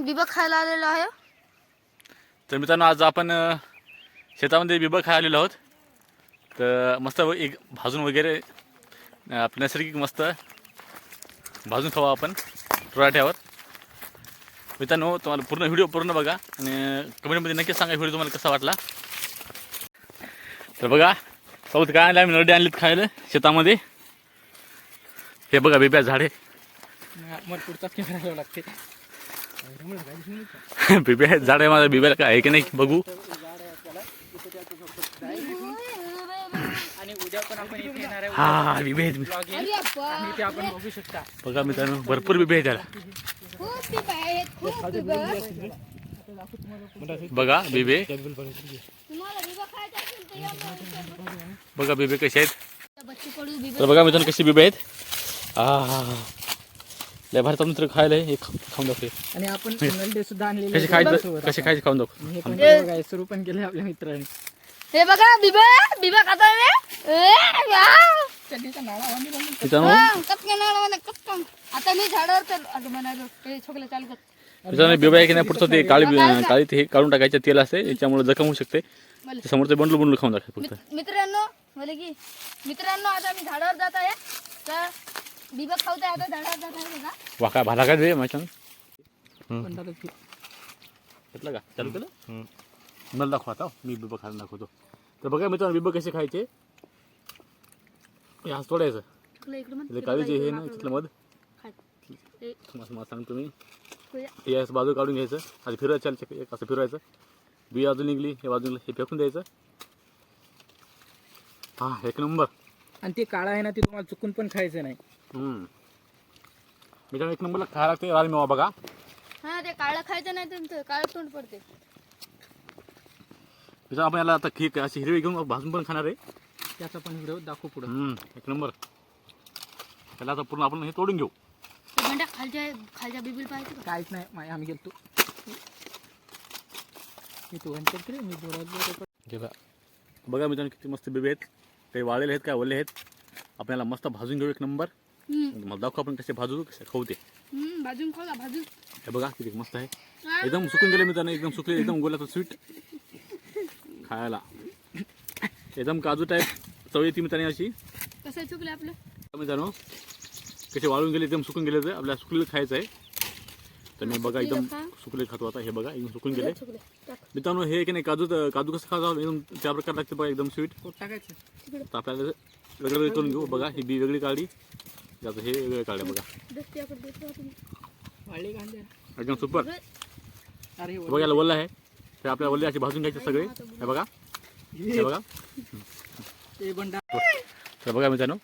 बिबा खायला आलेलो आहे. तर मित्रांनो आज आपण शेतामध्ये बिबं खायला आलेलो आहोत. तर मस्त व- एक भाजून वगैरे आपलं नैसर्गिक मस्त भाजून खावा आपण पराठ्यावर. मित्रांनो तुम्हाला पूर्ण व्हिडिओ पूर्ण बघा आणि कमेंटमध्ये नक्की सांगा व्हिडिओ तुम्हाला कसा वाटला. तर बघा चौथ काय आणलं आम्ही नरडे आणलीत खायला शेतामध्ये. हे बघा बिब्या झाडे. लागते. आहेत झाड आहे माझ्या बिब्याला काय आहे की नाही बघू. आहे. हा बिबे आहेत. बघू मित्रांनो भरपूर बिबे आहेत त्याला बिबा बिबा बघा बिबे. बिबा. बघा बिबे कसे आहेत. बिबा तर बघा मित्रांनो कसे बिबे आहेत. आ लय भारतात मित्र खायला. हे खा- खाऊन दाखव आणि आपण नलडे सुद्धा आणलेले कसे आहेत खायचं? कसे आपण. खायचे खाऊन दाखव. हे पण बघा, हे सुरू पण केले आपल्या मित्रांनी. हे बघा बिबा बिबा ए, वाव. मित्रांनो हा, मला कपकन. आता मी झाडावर चल आता म्हणालो हे छोकले चालू कर. मित्रांनो बिबे आहे की नाही? पुढचं ते काळी काळी ते हे काढून टाकायचं तेल असते याच्यामुळे जखम होऊ शकते. समोर ते बंडल बंडल खाऊन फक्त. मित- मित्रांनो बोले की. मित्रांनो आता मी झाडावर जात आहे. तर आता आहे बघा. वाका भाला काय दे ते- घेतलं का? चालू केलं? मला दाखव आता मी बिबा खायला दाखवतो. तर बघा मित्रांनो बिबा कसे खायचे? हे हात तोडायचं काळीचे हे ना तिथलं मध. तुम्हाला मला सांगतो मी. खुया. हे असं बाजू काढून घ्यायचं. आधी फिरवायचं चालचं एक असं फिरवायचं. बी बाजू निघली हे बाजू निघली हे फेकून द्यायचं. हा एक नंबर. आणि ते काळा आहे ना ते तुम्हाला चुकून पण खायचं नाही. मित्रांनो एक नंबरला खायला लागते राल मेवा बघा. हा ते काळं खायचं नाही तुमचं काळं तोंड पडते. मित्रांनो आपण याला आता खीक अशी हिरवी घेऊन भाजून पण खाणार आहे. त्याचा पण व्हिडिओ दाखवू पुढं. हम्म, एक नंबर त्याला आता पूर्ण आपण हे तोडून घेऊ. ते बंड्या खालच्या खालच्या बिबिल पाहिजे का? काहीच नाही मा- आम्ही गेलतो. मी तो म्हणतो की रे, मी बघा. बघा मित्रांनो किती मस्त बिबे आहेत. काही वाळलेले आहेत काय ओले आहेत. आपल्याला मस्त भाजून घेऊ एक नंबर हम्म, मग दाखवू आपण कसे भाजू कसे खाऊ ते. हम्म, भाजून खाऊ भाजून. हे बघा किती मस्त आहे. एकदम सुकून गेले मित्रांनो एकदम सुकले एकदम गोलाचं स्वीट खायला. एकदम काजू टाईप चव येते मित्रांनो अशी. कसं चुकलं आपलं? मित्रांनो कसे वाळून गेले एकदम सुकून गेले तर आपल्याला सुकलेलं खायचं आहे. तर मी बघा एकदम सुकले खातो आता. हे बघा एकदम सुकून गेले. मित्रांनो हे की नाही काजू काजू कसं खातो एकदम त्या प्रकार लागते बघा एकदम स्वीट तर आपल्याला वेगळं वेगळं करून घेऊ. बघा ही बी वेगळी काढली. हे वेगळं काढलं बघा. वाळले कांदे एकदम सुपर अरे हे बघा याला वल्ल आहे हे आपल्या वल्ले अशी भाजून घ्यायचे सगळे हे बघा हे बघा ते बंडा तर बघा मित्रांनो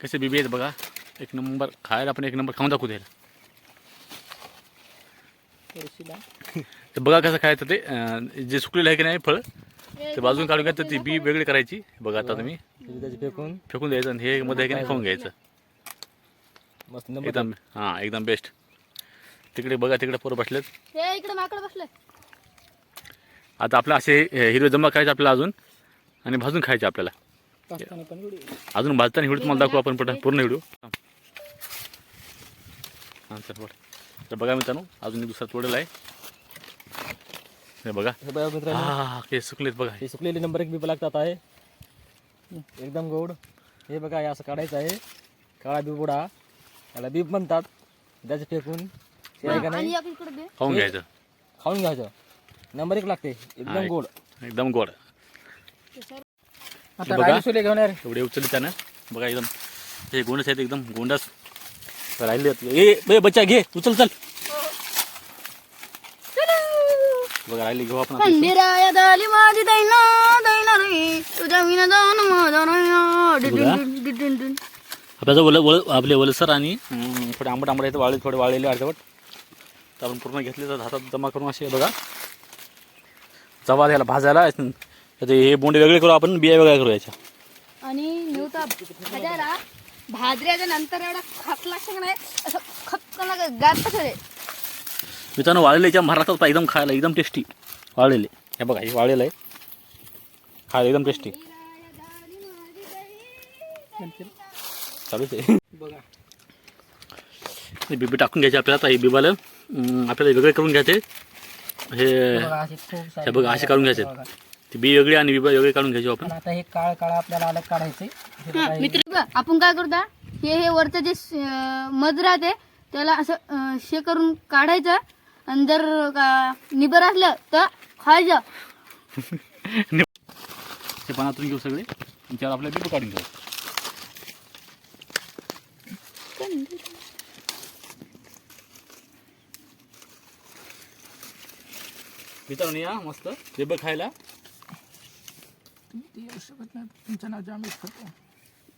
कसे बिबी आहेत बघा एक नंबर खायला आपण एक नंबर खाऊन दाखवू द्यायला थोडीशीला तर बघा कसं खायचं ते जे सुकलेलं आहे की नाही फळ ते बाजून काढून घ्यायचं ती बी वेगळी करायची. बघा आता तुम्ही. फेकून. फेकून द्यायचं आणि हे मध्ये की नाही खाऊन घ्यायचं. मस्त एकदम हां एकदम बेस्ट तिकडे बघा तिकडे पोरं बसलेत. हे इकडे माकड बसलंय आता आपलं असे हिरवे जमा करायचे आपल्याला अजून आणि भाजून खायचे आपल्याला. अजून भाजताना व्हिडिओ तुम्हाला दाखवू आपण पूर्ण- पूर्ण व्हिडिओ. हां चल बोल. तर बघा मित्रांनो अजून एक दुसरा तोडेल आहे. हे बघा. हे बघा मित्रांनो. हा हे सुकलेत बघा. हे सुकलेले नंबर एक बीप लागतात आहे. एकदम गोड. हे बघा हे असं काढायचं आहे. काळा बिबुडा याला बीप म्हणतात. त्याचं फेकून. ते आहे का आणि नाही आपण इकडे दे खाऊन घ्यायचं. खाऊन घ्यायचं. नंबर एक लागते. हा, एकदम एक- गोड. एकदम गोड. आता बघा. रायले सोले घेऊन या रे एवढे उचलले त्यानं. बघा एकदम हे गोंडस आहेत एकदम गोंडस राहिले. ए बे बच्चा घे. उचल चल. बघा राहिले घेऊ आपण आता. खंडेराया दाली माझी दैना दैना रे. तुझ्या विना जाण माझा नाही डिडुन डिडुन डिडुन डिडुन. आपल्याचं वल वल आपले वलसर आणि थोडे आंबट आंबट आहेत वाळे थोडे वाळलेले अर्धवट तर आपण पूर्ण घेतले तर हातात जमा करून असे बघा. जवा याला भाजायला त्याचे हे बोंडे वेगळे करू आपण बिया वेगळ्या करू याच्या. आणि निवता भाजायला. भाजऱ्याच्या नंतर एवढा खप लागतं का नाही असं गारच रे मित्रांनो वाळलेल्या महाराष्ट्रात एकदम खायला एकदम टेस्टी वाळलेले हे बघा हे वाळलेलं आहे. खायला एकदम टेस्टी चालूच आहे. बघा. हे बिबी टाकून घ्यायचे आपल्याला आता हे बिबाला. आपल्याला वेगळे करून घ्यायचे. हे बघा असे खूप हे बघा असे काढून घ्यायचे. ती बी वेगळी आणि बिबा वेगळे काढून घ्यायचे आपण. पण आता हे काळ काळ आपल्याला अलग काढायचे. मित्र आपण काय करता? हे हे वरचं जे मध राहते त्याला असं शे करून काढायचं. आणि जर का निबर असलं तर खायचं. हे पानातून घेऊ सगळे. त्याच्यावर आपल्या बिबं काढून घेऊ. या मस्त. बिबं खायला. ते येऊ शकत नाही नाव आम्ही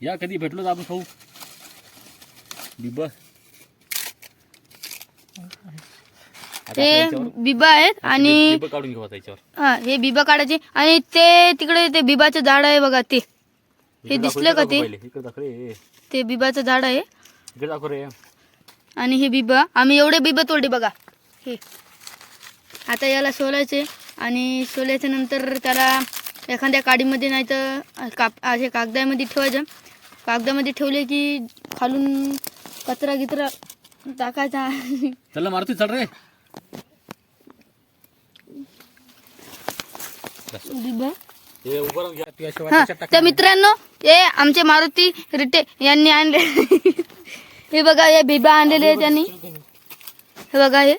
या कधी भेटलो तर आपण खाऊ. बिब. ते बिबा आहेत आणि काढून घेऊ हा हे बिबा काढायचे आणि ते तिकडे ते बिबाचं झाड आहे बघा ते. हे दिसलं का ते? दाखव पहिले. इकडे दाखव रे. ते बिबाचं झाड आहे. इकडे दाखव रे. आणि हे बिबा आम्ही एवढे बिबा तोडले बघा. हे. आता याला सोलायचे आणि सोलायच्या नंतर त्याला एखाद्या काडीमध्ये नाही तर काप असे कागदामध्ये ठेवायचं. कागदामध्ये ठेवले की खालून कचरा गिचरा टाकायचा. चल मारुती चल रे. तर मित्रांनो हे आमचे मारुती रिटे यांनी आणले. हे बघा हे बिबा आणलेले त्यांनी हे बघा हे.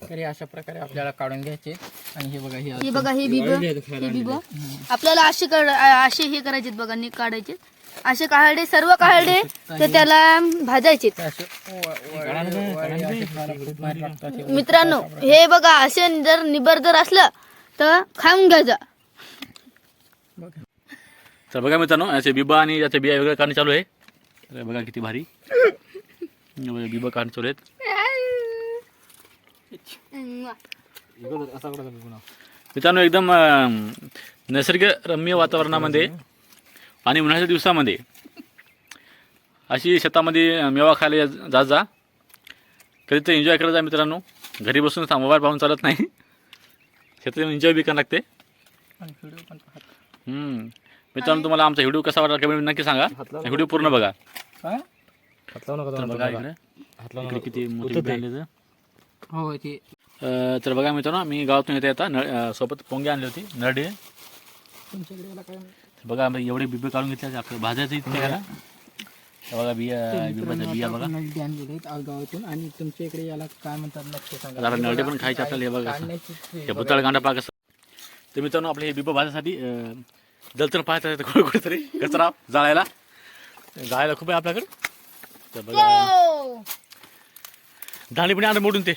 तरी अशा प्रकारे आपल्याला काढून घ्यायचे. आणि हे बघा हे बघा हे बिब हे बिब. आपल्याला असे कर असे हे करायचे बघा काढायचे असे काढले सर्व काढले तर त्याला भाजायचे ते. मित्रांनो हे बघा असे जर निबर जर असलं तर खाऊन घ्यायचं. तर बघा मित्रांनो याचे बिबा आणि याचे बिया वेगळं काढणं चालू आहे बघा किती भारी बिबा काढणं चालू आहेत मित्रांनो एकदम नैसर्गिक रम्य वातावरणामध्ये आणि उन्हाळ्याच्या दिवसामध्ये अशी शेतामध्ये मेवा खायला जात जा. कधीतरी एन्जॉय करत जा मित्रांनो. घरी बसून मोबाईल पाहून चालत नाही. शेतात एन्जॉय बी करावं लागते. आणि व्हिडिओ पण पाहत. हम्म. मित्रांनो तुम्हाला आमचा व्हिडिओ कसा वाटला कमेंट नक्की सांगा. व्हिडिओ पूर्ण बघा. तर. किती मोठी तर. हो ते. तर बघा मित्रांनो मी गावातून येता येता नळ अं, सोबत पोंगे आणली होती. नरडे तुमच्याकडे याला काय? तर बघा आम्ही एवढे बिबे काढून घेतले आपलं भाजायचं इतके बघा बिया बिबाच्या बिया बघा. नळडी आणलेले आहेत गावातून आणि तुमच्या इकडे याला काय म्हणतात नक्की सांगा. नळडे पण खायचे आपल्याला हे बघा. काढण्याची हे भुताळ कांदा पाक असं तर मित्रांनो आपले हे बिबं भाजायसाठी अं, दलतण पाहत आहेत कुठे कुठेतरी कचरा जाळायला. जाळायला खूप आहे आपल्याकडे. तर बघा. पण आणलं मोडून ते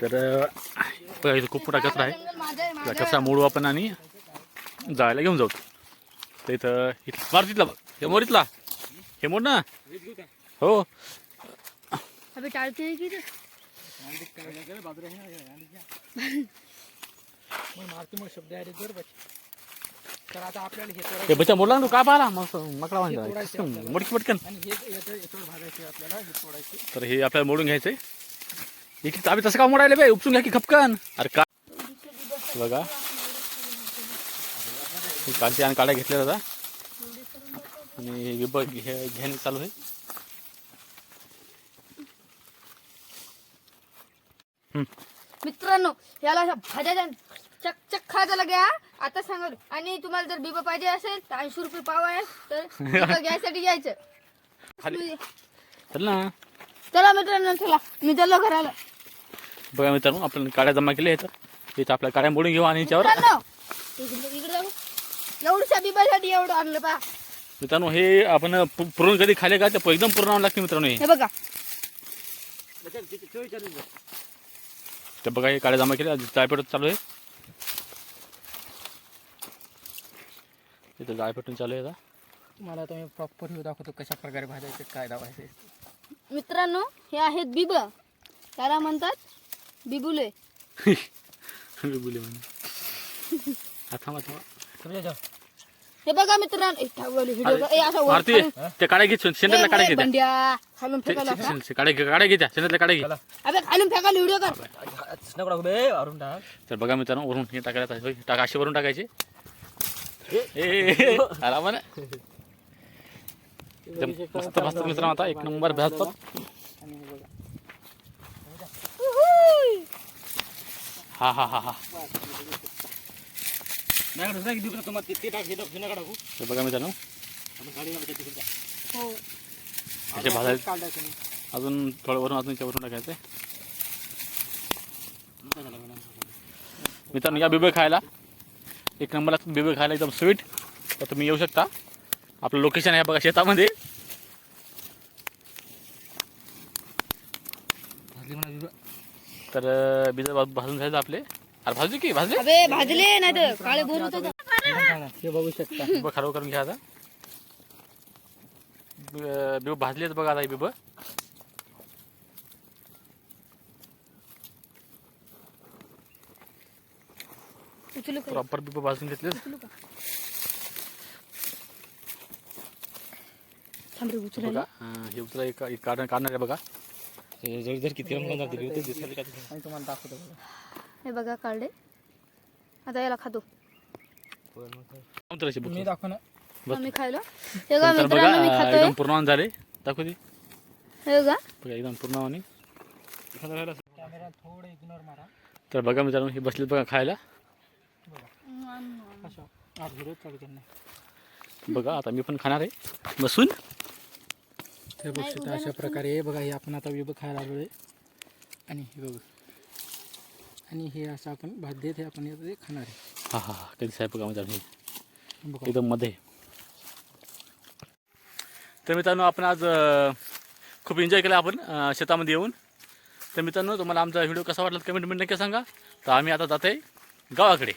तर अं, बघा इथं खूप मोठा कचरा आहे. त्या कचरा मोडू आपण आणि जाळायला घेऊन जाऊ. तर इथं इथं मारुतीतला बघ. हे मोरीतला हे मोड ना. हो. मारती मग शब्द आहे जर तर आता आपल्याला हे तोडायचं ते बच्चा मोडला ना तू का पाहिला मग तोडायचे म्हणजे मोडकी पटकन. आणि हे याच्या याच्यावर भाजायचे आपल्याला हे तोडायचे तर हे आपल्याला मोडून घ्यायचंय. एक चाबी तसं का मोडायला बे उपसून घ्या की खपकन. अरे का बघा. हे कालचे आणि काड्या घेतल्या जाता आणि हे विब घे घेणे चालू आहे. मित्रांनो याला अशा भाज्या चक चक खायचा घ्या आता सांगा आणि तुम्हाला जर बिबा पाहिजे असेल तर ऐंशी रुपये पाव आहे तर बिबा घ्यायसाठी घ्यायचं. खाली. चल ना. चला मित्रांनो चला. मी चाललो घराला. बघा मित्रांनो आपण काड्या जमा केल्या आहेत. इथं आपल्या काड्या मोडून घेऊ आणि याच्यावर. मित्रांनो इकडे इकडे जाऊ एवढ्या बिबासाठी एवढं आणलं पा. मित्रांनो हे आपण पु- पुरण कधी खाले का? ते एकदम पुरण लागते मित्रांनो हे. हे बघा. तर बघा हे काड्या जमा केल्या. चालू आहे. इथं जायपेटून चालू आहे आता तुम्हाला आता मी प्रॉपर व्ह्यू दाखवतो कशा प्रकारे भाजायचे काय दावायचे मित्रांनो हे आहेत बिब त्याला म्हणतात बिबुले बिबुले म्हणे हा थांबा थांबा हे बघा मित्रांनो बघा. असा मारती ते काड्या घे खालून अबे खालून फेकायला व्हिडिओ कर नको टाकू बे मारून टाक तर बघा मित्रांनो वरून हे टाकायला टाका अशी वरून टाकायचे आला म्हणा. एकदम मस्त भाजतात मित्रांनो आता एक नंबर भाजतात हा हा हा बघा मित्रांनो. हो. असे भाजायचे. अजून थोडं वरून अजून वरून टाकायचं मित्रांनो या बिबे खायला. एक नंबरला बिबे खायला एकदम स्वीट तर तुम्ही येऊ शकता. आपलं लोकेशन आहे बघा शेतामध्ये. भाजली म्हणा बिबं. तर बिजं भाजून झाले आपले. अरे भाजू की भाजले? अबे भाजले नाही हे बघू शकता. खारव करून घ्या आता. बि- बिबं भाजलेच बघा आता हे बिबं. प्रॉपर बिबं भाजून घेतले बघा हे उचला एक एक काढ काढणार आहे बघा. जर जर किती रंग तुम्हाला दाखवतो. हे बघा काढले. आता याला खातो. मी दाखव ना. खायला. हे बघा मित्रांनो मी खातोय. एकदम पूर्ण झाले. दाखवू दे. हे बघा. बघा एकदम पूर्ण आणि कॅमेरा थोडं इग्नोर मारा. तर बघा मित्रांनो हे बसले बघा खायला कशा आज व्हिडिओ चालू केला नाही बघा आता मी पण खाणार आहे. बसून. हे बघू शकता अशा प्रकारे हे बघा हे आपण आता विभ खायला आलो आहे. आणि हे बघू. आणि हे असं आपण भात देत हे आपण ते खाणार आहे. हा हा कधी साहेब बघा हे. एकदम मध्ये. तर मित्रांनो आपण आज खूप एन्जॉय केला आपण शेतामध्ये येऊन. तर मित्रांनो तुम्हाला आमचा व्हिडिओ कसा वाटला कमेंटमध्ये नक्की सांगा. तर आम्ही आता जात आहे गावाकडे.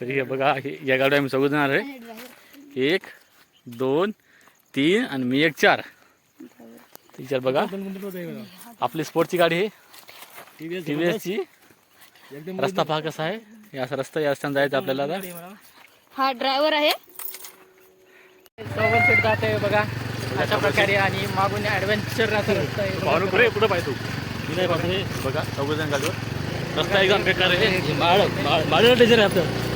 तर हे बघा हे या गाडी आम्ही चौघ जाणार आहे. एक दोन तीन आणि मी एक चार. विचार बघा. आपली स्पोर्टची गाडी आहे. टी व्ही एसची एकदम रस्ता पहा कसा आहे. असा रस्ता या रस्त्याने जायचं आपल्याला आता. हा ड्रायव्हर आहे. जात बघा. अशा प्रकारे आणि मागून ॲडव्हेंचर रस्ता आहे. पुढे पाहिजे तू मी नाही पाहतो बघा चौघ जण गाडीवर रस्ता एकदम बेकार आहे. माळ माळ माळीला टेन्शन आहे आपलं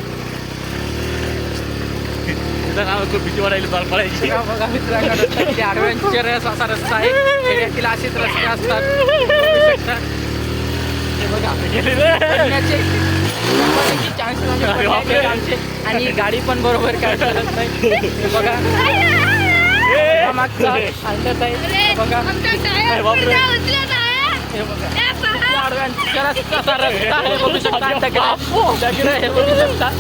तिथं नाव खूप भीती वाटायली बाळ पडायची. बघा बघा मित्रांनो रस्ता किती ॲडव्हेंचरस असा रस्ता आहे. खेड्यातील असेच रस्ते असतात. बघू. हे. आमचे आणि गाडी पण बरोबर काय चालत नाही. हे बघा. हा! मागचा अंडत आहे. बघा. बापरे. हे बघा ॲडव्हेंचरस कसा रस्ता आहे बघू शकता दगड- दगड आहे बघू शकता